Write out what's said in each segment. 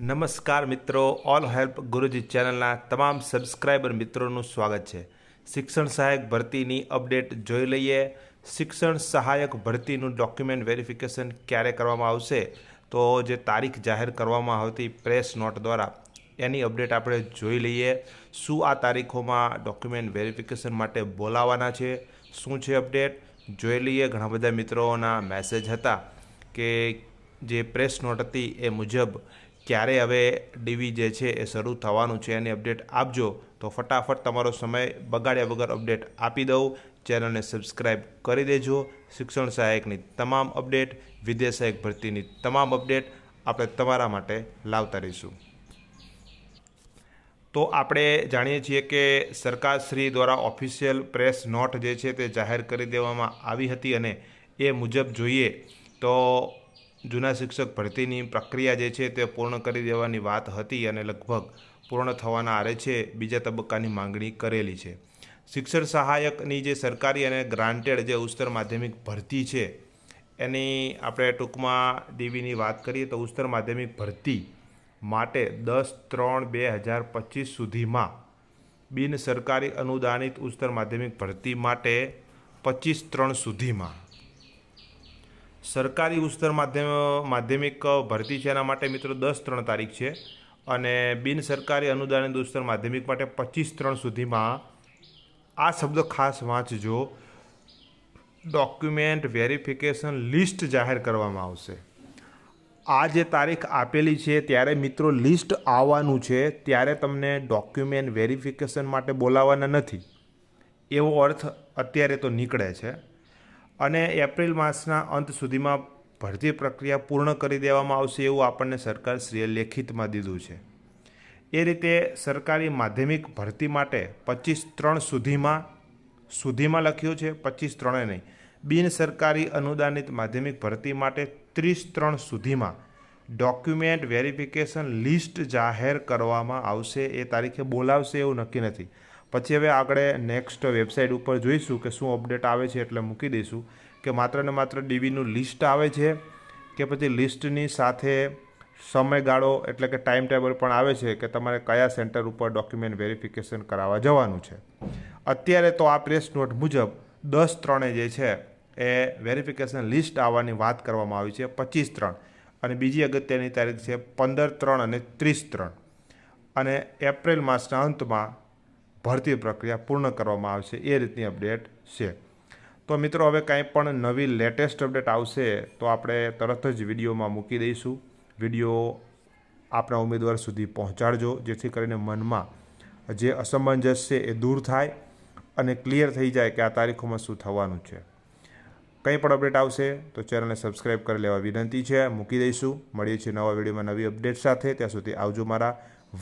નમસ્કાર મિત્રો all help ગુરુજી ચેનલના તમામ સબસ્ક્રાઈબર મિત્રોનું સ્વાગત છે. શિક્ષણ સહાયક ભરતીની અપડેટ જોઈ લઈએ. શિક્ષણ સહાયક ભરતીનું ડોક્યુમેન્ટ વેરિફિકેશન ક્યારે કરવામાં આવશે? તો જે તારીખ જાહેર કરવામાં આવતી પ્રેસ નોટ દ્વારા એની અપડેટ આપણે જોઈ લઈએ. શું આ તારીખોમાં ડોક્યુમેન્ટ વેરિફિકેશન માટે બોલાવાના છે? શું છે અપડેટ જોઈ લઈએ. ઘણા બધા મિત્રોના મેસેજ હતા કે જે પ્રેસ નોટ હતી એ મુજબ ક્યારે હવે ડીવી જે છે એ શરૂ થવાનું છે એની અપડેટ આપજો. તો ફટાફટ તમારો સમય બગાડ્યા વગર અપડેટ આપી દઉં. ચેનલને સબસ્ક્રાઈબ કરી દેજો. શિક્ષણ સહાયકની તમામ અપડેટ વિદેશ સહાયક ભરતીની તમામ અપડેટ આપણે તમારા માટે લાવતા રહીશું. તો આપણે જાણીએ છીએ કે સરકારશ્રી દ્વારા ઓફિશિયલ પ્રેસ નોટ જે છે તે જાહેર કરી દેવામાં આવી હતી અને એ મુજબ જોઈએ તો જૂના શિક્ષક ભરતીની પ્રક્રિયા જે છે તે પૂર્ણ કરી દેવાની વાત હતી અને લગભગ પૂર્ણ થવાના આરે છે બીજા તબક્કાની માંગણી કરેલી છે. શિક્ષણ સહાયકની જે સરકારી અને ગ્રાન્ટેડ જે ઉચ્ચતર માધ્યમિક ભરતી છે, એની આપણે ટૂંકમાં ડીવીની વાત કરીએ તો ઉચ્ચતર માધ્યમિક ભરતી માટે દસ ત્રણ બે હજાર પચીસ સુધીમાં બિન સરકારી અનુદાનિત ઉચ્ચતર માધ્યમિક ભરતી માટે પચીસ ત્રણ સુધીમાં સરકારી ઉચ્ચતર માધ્યમ માધ્યમિક ભરતી છે એના માટે મિત્રો દસ ત્રણ તારીખ છે અને બિન સરકારી અનુદાનિત ઉચ્ચતર માધ્યમિક માટે પચીસ ત્રણ સુધીમાં આ શબ્દ ખાસ વાંચજો. ડોક્યુમેન્ટ વેરિફિકેશન લિસ્ટ જાહેર કરવામાં આવશે. આ જે તારીખ આપેલી છે ત્યારે મિત્રો લિસ્ટ આવવાનું છે ત્યારે તમને ડોક્યુમેન્ટ વેરિફિકેશન માટે બોલાવવાના નથી. એવો અર્થ અત્યારે તો નીકળે છે. અને એપ્રિલ માસના અંત સુધીમાં ભરતી પ્રક્રિયા પૂર્ણ કરી દેવામાં આવશે એવું આપણને સરકારશ્રીએ લેખિતમાં દીધું છે. એ રીતે સરકારી માધ્યમિક ભરતી માટે પચીસ ત્રણ સુધીમાં સુધીમાં લખ્યું છે, પચીસ ત્રણે નહીં. બિન સરકારી અનુદાનિત માધ્યમિક ભરતી માટે ત્રીસ ત્રણ સુધીમાં ડોક્યુમેન્ટ વેરિફિકેશન લિસ્ટ જાહેર કરવામાં આવશે, એ તારીખે બોલાવશે એવું નક્કી નથી. પછી હવે આગળ નેક્સ્ટ વેબસાઇટ ઉપર જોઈશું કે શું અપડેટ આવે છે એટલે મૂકી દઈશું કે માત્ર ને માત્ર ડીવીનું લિસ્ટ આવે છે કે પછી લિસ્ટની સાથે સમયગાળો એટલે કે ટાઈમ ટેબલ પણ આવે છે કે તમારે કયા સેન્ટર ઉપર ડોક્યુમેન્ટ વેરિફિકેશન કરાવવા જવાનું છે. અત્યારે તો આ પ્રેસ નોટ મુજબ દસ ત્રણે જે છે એ વેરિફિકેશન લિસ્ટ આવવાની વાત કરવામાં આવી છે પચીસ ત્રણ અને બીજી અગત્યની તારીખ છે પંદર ત્રણ અને ત્રીસ ત્રણ. અને એપ્રિલ માસના અંતમાં ભરતી પ્રક્રિયા પૂર્ણ કરવામાં આવશે, એ રીતની અપડેટ છે. તો મિત્રો, હવે કાંઈ પણ નવી લેટેસ્ટ અપડેટ આવશે તો આપણે તરત જ વિડીયોમાં મૂકી દઈશું. વીડિયો આપણા ઉમેદવાર સુધી પહોંચાડજો, જેથી કરીને મનમાં જે અસમંજસ છે એ દૂર થાય અને ક્લિયર થઈ જાય કે આ તારીખોમાં શું થવાનું છે. કંઈ પણ અપડેટ આવશે તો ચેનલને સબસ્ક્રાઈબ કરી લેવા વિનંતી છે. મૂકી દઈશું. મળીએ છીએ નવા વિડીયોમાં નવી અપડેટ સાથે. ત્યાં સુધી આવજો મારા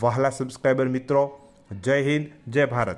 વહાલા સબસ્ક્રાઈબર મિત્રો. જય હિન્દ જય ભારત.